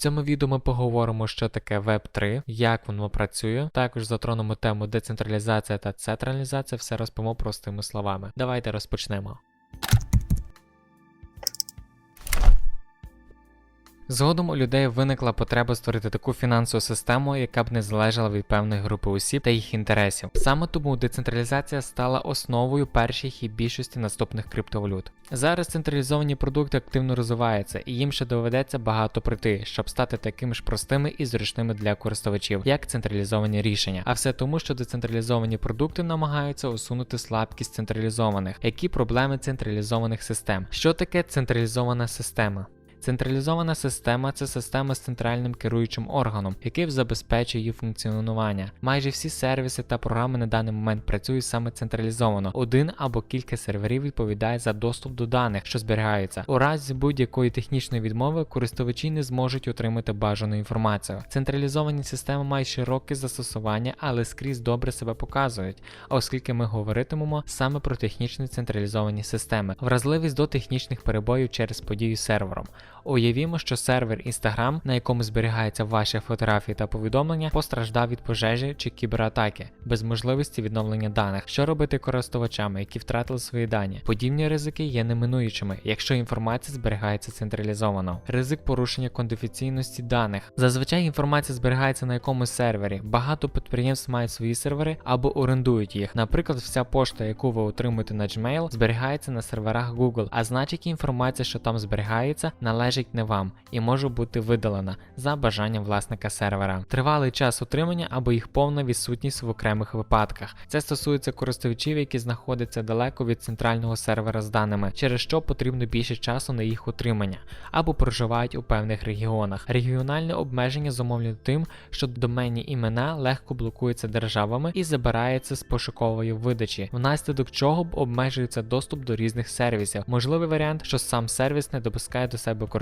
Цьому відео ми поговоримо, що таке Web 3, як воно працює. Також затронемо тему децентралізація та централізація, все розповімо простими словами. Давайте розпочнемо. Згодом у людей виникла потреба створити таку фінансову систему, яка б не залежала від певної групи осіб та їх інтересів. Саме тому децентралізація стала основою перших і більшості наступних криптовалют. Зараз централізовані продукти активно розвиваються, і їм ще доведеться багато пройти, щоб стати такими ж простими і зручними для користувачів, як централізовані рішення. А все тому, що децентралізовані продукти намагаються усунути слабкість централізованих, які проблеми централізованих систем. Що таке централізована система? Централізована система це система з центральним керуючим органом, який забезпечує її функціонування. Майже всі сервіси та програми на даний момент працюють саме централізовано. Один або кілька серверів відповідає за доступ до даних, що зберігаються. У разі будь-якої технічної відмови користувачі не зможуть отримати бажану інформацію. Централізовані системи мають широке застосування, але скрізь добре себе показують, оскільки ми говоритимемо саме про технічні централізовані системи, вразливість до технічних перебоїв через подію сервером. Уявімо, що сервер Instagram, на якому зберігаються ваші фотографії та повідомлення, постраждав від пожежі чи кібератаки, без можливості відновлення даних. Що робити користувачами, які втратили свої дані? Подібні ризики є неминуючими, якщо інформація зберігається централізовано. Ризик порушення конфіденційності даних. Зазвичай інформація зберігається на якомусь сервері. Багато підприємств мають свої сервери або орендують їх. Наприклад, вся пошта, яку ви отримуєте на Gmail, зберігається на серверах Google, а значить інформація, що там зберігається, належить не вам і може бути видалена за бажанням власника сервера. Тривалий час утримання або їх повна відсутність в окремих випадках. Це стосується користувачів, які знаходяться далеко від центрального сервера з даними, через що потрібно більше часу на їх утримання, або проживають у певних регіонах. Регіональне обмеження зумовлено тим, що доменні імена легко блокуються державами і забираються з пошукової видачі, внаслідок чого б обмежується доступ до різних сервісів. Можливий варіант, що сам сервіс не допускає до себе користувачів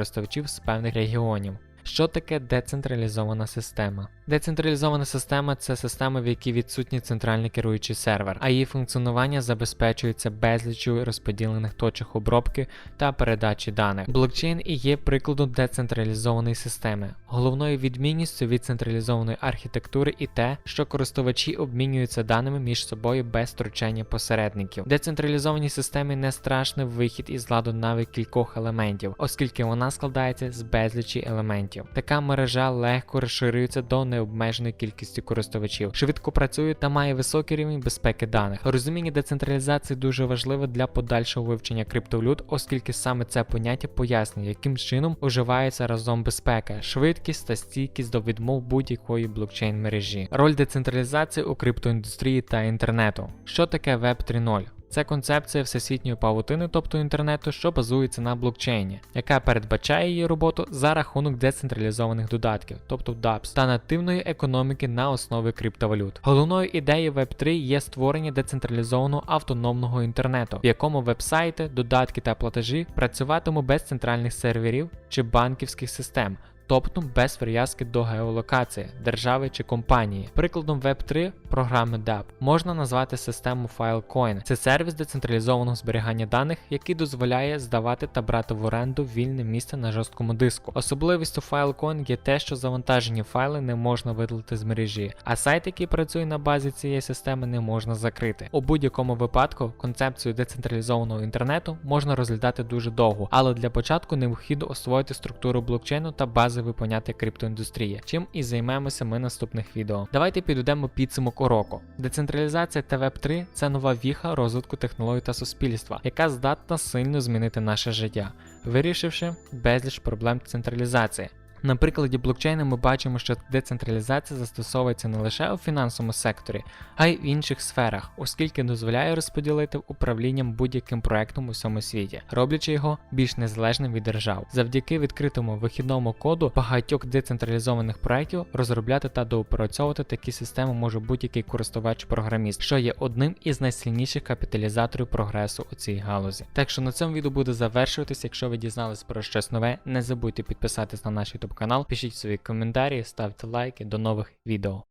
з певних регіонів. Що таке децентралізована система? Децентралізована система це система, в якій відсутній центральний керуючий сервер, а її функціонування забезпечується безліччю розподілених точок обробки та передачі даних. Блокчейн і є прикладом децентралізованої системи. Головною відмінністю від централізованої архітектури і те, що користувачі обмінюються даними між собою без втручання посередників. Децентралізованій системі не страшний вихід із ладу навіть кількох елементів, оскільки вона складається з безлічі елементів. Така мережа легко розширюється до необмеженої кількості користувачів, швидко працює та має високий рівень безпеки даних. Розуміння децентралізації дуже важливе для подальшого вивчення криптовалют, оскільки саме це поняття пояснює, яким чином уживається разом безпека, швидкість та стійкість до відмов будь-якої блокчейн мережі. Роль децентралізації у криптоіндустрії та інтернету. Що таке Web 3.0? Це концепція всесвітньої павутини, тобто інтернету, що базується на блокчейні, яка передбачає її роботу за рахунок децентралізованих додатків, тобто DApps, та нативної економіки на основі криптовалют. Головною ідеєю Web3 є створення децентралізованого автономного інтернету, в якому вебсайти, додатки та платежі працюватимуть без центральних серверів чи банківських систем. Тобто без прив'язки до геолокації, держави чи компанії. Прикладом Web3 програми DApp можна назвати систему Filecoin. Це сервіс децентралізованого зберігання даних, який дозволяє здавати та брати в оренду вільне місце на жорсткому диску. Особливістю Filecoin є те, що завантажені файли не можна видалити з мережі, а сайт, який працює на базі цієї системи, не можна закрити. У будь-якому випадку концепцію децентралізованого інтернету можна розглядати дуже довго, але для початку необхідно освоїти структуру блокчейну та базові поняття криптоіндустрії, чим і займемося ми наступних відео. Давайте підведемо підсумок уроку. Децентралізація та веб 3 це нова віха розвитку технологій та суспільства, яка здатна сильно змінити наше життя, вирішивши безліч проблем централізації. На прикладі блокчейну ми бачимо, що децентралізація застосовується не лише у фінансовому секторі, а й в інших сферах, оскільки дозволяє розподілити управлінням будь-яким проектом у всьому світі, роблячи його більш незалежним від держав. Завдяки відкритому вихідному коду багатьох децентралізованих проєктів розробляти та доопрацьовувати такі системи може будь-який користувач-програміст, що є одним із найсильніших капіталізаторів прогресу у цій галузі. Так що на цьому відео буде завершуватись. Якщо ви дізнались про щось нове, не забудьте підписатись на наш YouTube канал, пишіть свої коментарі, ставте лайки. До нових відео.